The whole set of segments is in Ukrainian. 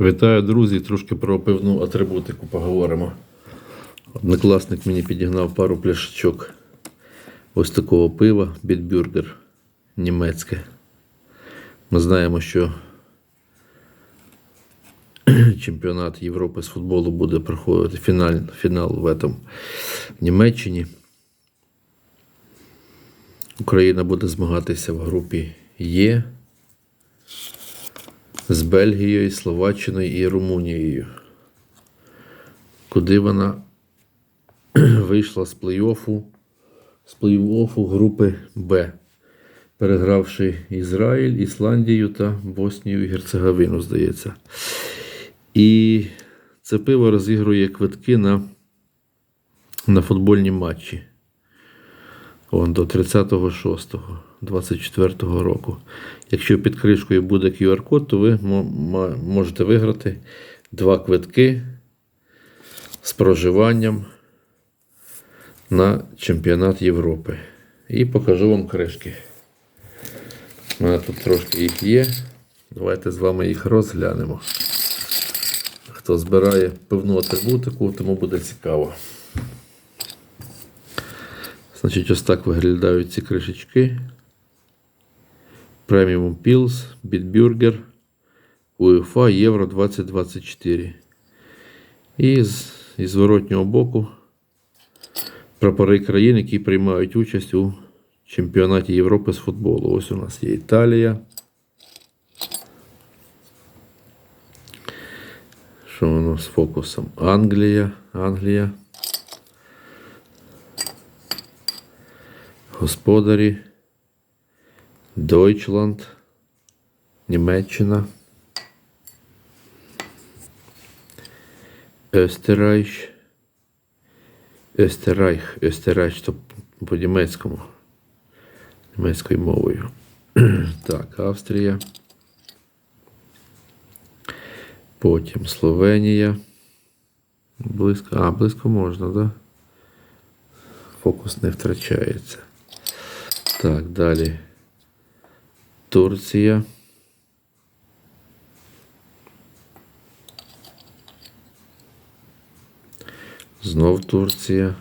Вітаю, друзі! Трошки про пивну атрибутику поговоримо. Однокласник мені підігнав пару пляшечок ось такого пива Бітбюргер німецьке. Ми знаємо, що чемпіонат Європи з футболу буде проходити фіналь, фінал в, этом, Німеччині. Україна буде змагатися в групі Є з Бельгією, Словаччиною і Румунією, куди вона вийшла з плей-оффу, з плей-оффу групи Б, перегравши Ізраїль, Ісландію та Боснію і Герцеговину, здається. І це пиво розігрує квитки на, на футбольні матчі. Вон, до 36-го, 24-го року. Якщо під кришкою буде QR-код, то ви можете виграти два квитки з проживанням на чемпіонат Європи. І покажу вам кришки. У мене тут трошки їх є. Давайте з вами їх розглянемо. Хто збирає пивну атрибутику, тому буде цікаво. Значить, ось так виглядають ці кришечки. Преміум Пілс, Бітбюргер, УЄФА Євро 2024. І з, із зворотнього боку прапори країн, які приймають участь у чемпіонаті Європи з футболу. Ось у нас є Італія. Що воно з фокусом? Англія. Англія. Господарі. Deutschland, Німеччина, Österreich, Österreich, Österreich, то по-німецькому, німецькою мовою. Так, Австрія. Потім Словенія. Близько. А, близько можна, так? Да? Фокус не втрачається. Так, далі. Турція. Знов Турція.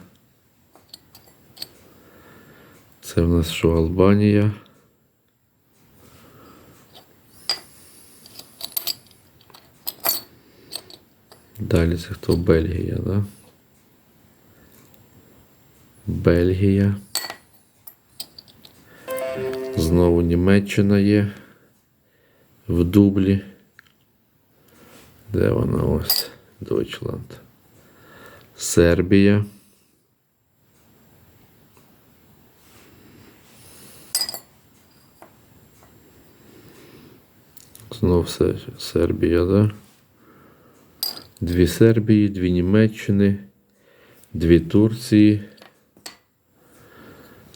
Це в нас що Албанія. Далі це хто Бельгія, да? Бельгія. Знову Німеччина є в дублі. Де вона ось? Deutschland. Сербія. Знов Се- Сербія, да? Дві Сербії, дві Німеччини, дві Турції,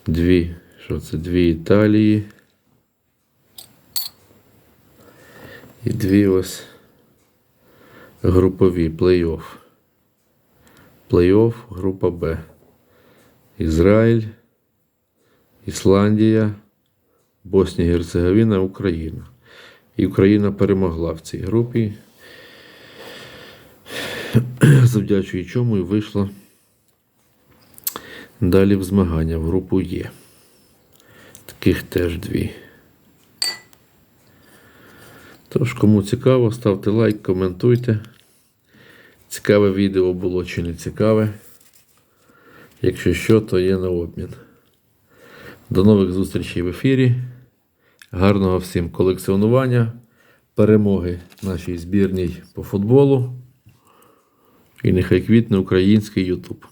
дві, що це? Дві Італії. І дві ось групові плей-офф. Плей-офф, група Б. Ізраїль, Ісландія, Боснія Герцеговина, Україна. І Україна перемогла в цій групі, завдячуючи чому і вийшла далі в змагання в групу Є. Таких теж дві. Тож, кому цікаво, ставте лайк, коментуйте. Цікаве відео було чи не цікаве. Якщо що, то є на обмін. До нових зустрічей в ефірі. Гарного всім колекціонування, перемоги нашій збірній по футболу. І нехай квітне український Ютуб.